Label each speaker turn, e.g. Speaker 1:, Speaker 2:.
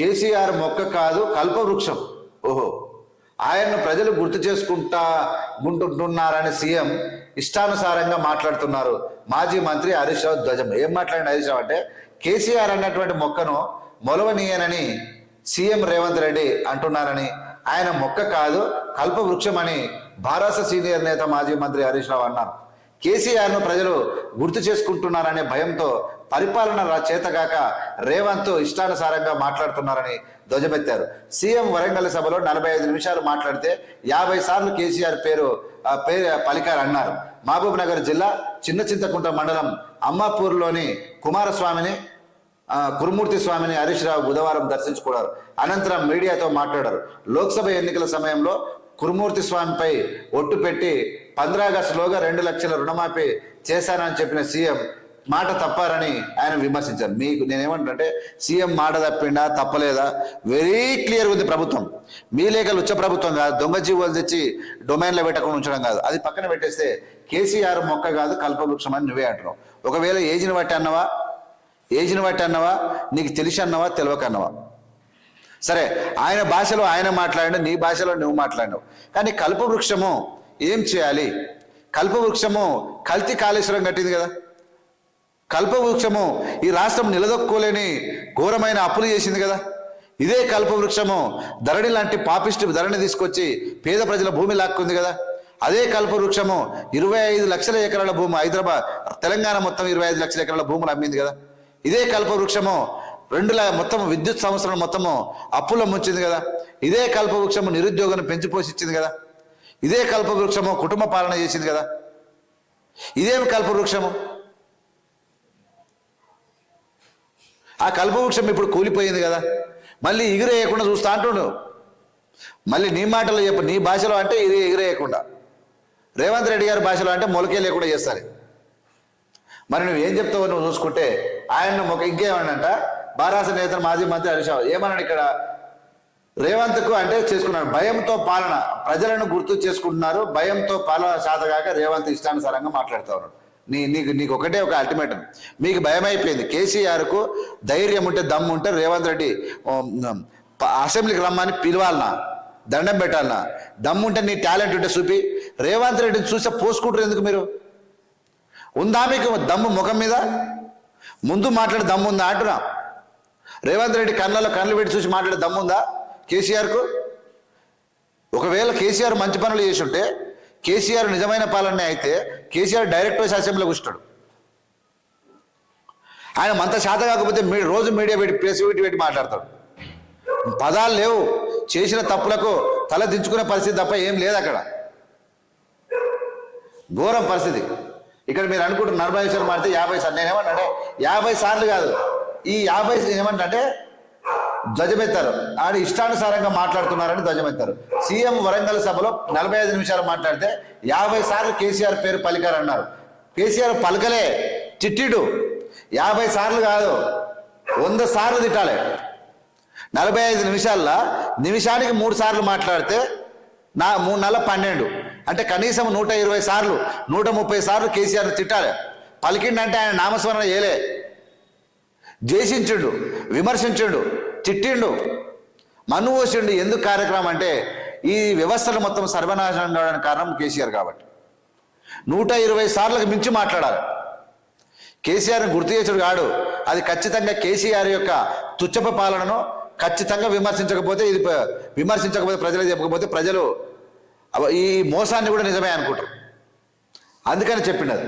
Speaker 1: కేసీఆర్ మొక్క కాదు కల్పవృక్షం. ఓహో. ఆయన్ను ప్రజలు గుర్తు చేసుకుంటా గుంటుంటున్నారని సీఎం ఇష్టానుసారంగా మాట్లాడుతున్నారు. మాజీ మంత్రి హరీష్ రావు ధ్వజం. ఏం మాట్లాడిన హరీష్ రావు అంటే కేసీఆర్ అన్నటువంటి మొక్కను మొలవనీయనని సీఎం రేవంత్ రెడ్డి అంటున్నారని. ఆయన మొక్క కాదు కల్పవృక్షం అని భారత సీనియర్ నేత మాజీ మంత్రి హరీష్ రావు అన్నారు. కేసీఆర్ను ప్రజలు గుర్తు చేసుకుంటున్నారనే భయంతో పరిపాలన చేతగాక రేవంత్ ఇష్టానుసారంగా మాట్లాడుతున్నారని ధ్వజమెత్తారు. సీఎం వరంగల్ సభలో నలభై ఐదు నిమిషాలు మాట్లాడితే యాభై సార్లు కేసీఆర్ పేరు ఆ, పేరు పలికారు అన్నారు. మహబూబ్ నగర్ జిల్లా చిన్న చింతకుంట మండలం అమ్మాపూర్లోని కుమారస్వామిని కురుమూర్తి స్వామిని హరీష్ రావు బుధవారం దర్శించుకున్నారు. అనంతరం మీడియాతో మాట్లాడారు. లోక్సభ ఎన్నికల సమయంలో కురుమూర్తి స్వామిపై ఒట్టు పెట్టి పంద్రాగస్టులోగా రెండు లక్షల రుణమాఫీ చేశానని చెప్పిన సీఎం మాట తప్పారని ఆయన విమర్శించారు. మీకు నేనేమంటే సీఎం మాట తప్పిండా తప్పలేదా? వెరీ క్లియర్ ఉంది ప్రభుత్వం. మీ లేఖలు ఉచ్చ ప్రభుత్వం కాదు దొంగ జీవులు తెచ్చి డొమైన్లో పెట్టకుండా ఉంచడం కాదు. అది పక్కన పెట్టేస్తే కేసీఆర్ మొక్క కాదు కల్పవృక్షం అని నువ్వే అంటున్నావు. ఒకవేళ ఏజ్ని బట్టి అన్నవా? ఏజ్ని బట్టి అన్నవా? నీకు తెలిసి అన్నవా? తెలియక అన్నవా? సరే ఆయన భాషలో ఆయన మాట్లాడిన నీ భాషలో నువ్వు మాట్లాడినావు. కానీ కల్పవృక్షము ఏం చేయాలి? కల్పవృక్షము కల్తీ కాళేశ్వరం కట్టింది కదా. కల్పవృక్షము ఈ రాష్ట్రం నిలదొక్కోలేని ఘోరమైన అప్పులు చేసింది కదా. ఇదే కల్పవృక్షము ధరణి లాంటి పాపిస్ట్ ధరణి తీసుకొచ్చి పేద ప్రజల భూమి లాక్కుంది కదా. అదే కల్పవృక్షము ఇరవై ఐదు లక్షల ఎకరాల భూమి హైదరాబాద్ తెలంగాణ మొత్తం ఇరవై ఐదు లక్షల ఎకరాల భూములు అమ్మింది కదా. ఇదే కల్పవృక్షము రెండు మొత్తం విద్యుత్ సంవత్సరం మొత్తము అప్పుల ముంచింది కదా. ఇదే కల్పవృక్షము నిరుద్యోగాన్ని పెంచిపోసిచ్చింది కదా. ఇదే కల్పవృక్షము కుటుంబ పాలన చేసింది కదా. ఇదేమి కల్పవృక్షము? ఆ కల్పవృక్షం ఇప్పుడు కూలిపోయింది కదా. మళ్ళీ ఎగిరేయకుండా చూస్తా అంటుండు. మళ్ళీ నీ మాటలో చెప్పు నీ భాషలో అంటే ఇది ఎగిరేయకుండా. రేవంత్ రెడ్డి గారి భాషలో అంటే మొలకే లేకుండా చేస్తారు. మరి నువ్వు ఏం చెప్తావు నువ్వు చూసుకుంటే ఆయన ఒక ఇంకేమనంట? బారాస నేత మాజీ మంత్రి హరీష్ ఏమన్నాడు ఇక్కడ? రేవంత్కు అంటే చేసుకున్నాడు. భయంతో పాలన. ప్రజలను గుర్తు చేసుకుంటున్నారు. భయంతో పాలన శాతగాక రేవంత్ ఇష్టానుసారంగా మాట్లాడుతూ ఉన్నాడు. నీ నీకు నీకు ఒకటే ఒక అల్టిమేటం మీకు భయం అయిపోయింది కేసీఆర్కు ధైర్యం ఉంటే దమ్ము ఉంటే రేవంత్ రెడ్డి అసెంబ్లీకి రమ్మని పిలవాలనా? దండం పెట్టాలనా? దమ్ము ఉంటే నీ టాలెంట్ ఉంటే చూపి. రేవంత్ రెడ్డిని చూసే పోసుకుంటారు ఎందుకు మీరు? ఉందా మీకు దమ్ము ముఖం మీద? ముందు మాట్లాడే దమ్ము ఉందా అంటున్నా? రేవంత్ రెడ్డి కళ్ళలో కళ్ళు పెట్టి చూసి మాట్లాడే దమ్ముందా కేసీఆర్కు? ఒకవేళ కేసీఆర్ మంచి పనులు చేసి ఉంటే కేసీఆర్ నిజమైన పాలన అయితే కేసీఆర్ డైరెక్ట్ వచ్చి అసెంబ్లీలో ఆయన మంత శాత కాకపోతే మీ రోజు మీడియా పెట్టి ప్రెస్ పెట్టి పెట్టి మాట్లాడతాడు. పదాలు లేవు. చేసిన తప్పులకు తల దించుకునే పరిస్థితి తప్ప ఏం లేదు అక్కడ. ఘోరం పరిస్థితి. ఇక్కడ మీరు అనుకుంటున్న నలభై సార్లు యాభై సార్లు నేను ఏమన్నా యాభై సార్లు కాదు. ఈ యాభై ఏమంటే ధ్వజమెత్తారు. ఆయన ఇష్టానుసారంగా మాట్లాడుతున్నారని ధ్వజమెత్తారు. సీఎం వరంగల్ సభలో నలభై ఐదు నిమిషాలు మాట్లాడితే యాభై సార్లు కేసీఆర్ పేరు పలికారు అన్నారు. కేసీఆర్ పలకలే చిట్టిడు యాభై సార్లు కాదు వంద సార్లు తిట్టాలి. నలభై ఐదు నిమిషాల్లో నిమిషానికి మూడు సార్లు మాట్లాడితే నా మూడు నెలల పన్నెండు. అంటే కనీసం నూట ఇరవై సార్లు నూట ముప్పై సార్లు కేసీఆర్ తిట్టాలి. పలికిండంటే ఆయన నామస్మరణ చేయలే. ద్వేషించుడు విమర్శించుడు. తిట్టిండు. మన్ను పోసిండు ఎందుకు కార్యక్రమం అంటే ఈ వ్యవస్థలు మొత్తం సర్వనాశనం కావడానికి కారణం కేసీఆర్ కాబట్టి. నూట ఇరవై సార్లకు మించి మాట్లాడాలి. కేసీఆర్ని గుర్తు చేసాడు కాడు. అది ఖచ్చితంగా కేసీఆర్ యొక్క తుచ్చప పాలనను ఖచ్చితంగా విమర్శించకపోతే ఇది విమర్శించకపోతే ప్రజలు చెప్పకపోతే ప్రజలు ఈ మోసాన్ని కూడా నిజమే అనుకుంటారు. అందుకని చెప్పినది.